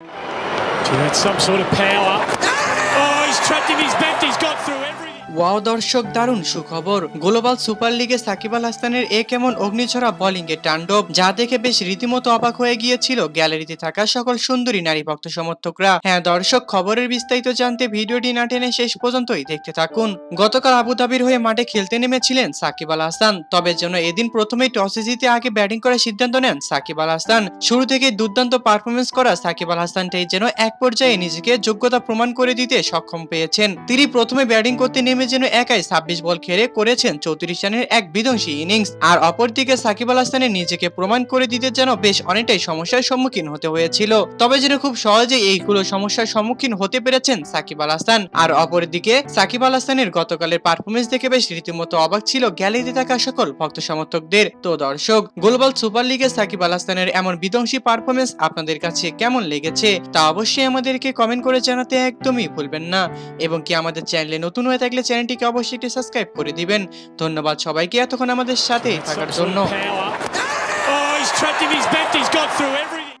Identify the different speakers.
Speaker 1: He had some sort of power. Oh, he's trapped him. He's bent. He's got through everything.
Speaker 2: Wow, দর্শক, দারুণ সুখবর। Global super লিগে সাকিব আল হাসানের এ কেমন অগ্নিছড়া bowling এর তাণ্ডব, যা দেখে বেশ রীতিমতো অবাক হয়ে গিয়েছিল গ্যালারিতে থাকা সকল সুন্দরী নারী ভক্ত সমর্থকরা। হ্যাঁ দর্শক, খবরের বিস্তারিত জানতে ভিডিওটি না টেনে শেষ পর্যন্তই দেখতে থাকুন। গতকাল আবুধাবির হয়ে মাঠে খেলতে নেমেছিলেন সাকিব আল হাসান, তবে যেন এদিন প্রথমেই টসে জিতে আগে ব্যাটিং করার সিদ্ধান্ত নেন সাকিব আল হাসান। শুরু থেকে দুর্দান্ত পারফরমেন্স করা সাকিব আল হাসানটাই যেন এক পর্যায়ে নিজেকে যোগ্যতা প্রমাণ করে দিতে সক্ষম পেয়েছেন। তিনি প্রথমে ব্যাটিং করতে নেমে যেন একাই ছাব্বিশ বল খেলে করেছেন চৌত্রিশ রানের এক বিধ্বংসী ইনিংস। আর অপরদিকে সাকিব আল হাসানের নিজেকে প্রমাণ করে দিতে যেন বেশ অনেকটাই সমস্যার সম্মুখীন হতে হয়েছিল। তবে যেন খুব সহজেই এইগুলো সমস্যার সম্মুখীন হতে পেরেছেন সাকিব আল হাসান। আর অপরদিকে সাকিব আল হাসানের গতকালের পারফরমেন্স দেখে বেশ রীতিমতো অবাক ছিল গ্যালারিতে থাকা সকল ভক্ত সমর্থকদের। তো দর্শক, গ্লোবাল সুপার লিগে সাকিব আল হাসানের এমন বিধ্বংসী পারফরমেন্স আপনাদের কাছে কেমন লেগেছে তা অবশ্যই আমাদেরকে কমেন্ট করে জানাতে একদমই ভুলবেন না। এবং কি আমাদের চ্যানেলে নতুন হয়ে থাকলে চ্যানেলটিকে অবশ্যই একটি সাবস্ক্রাইব করে দিবেন। ধন্যবাদ সবাইকে এতক্ষণ আমাদের সাথে থাকার জন্য।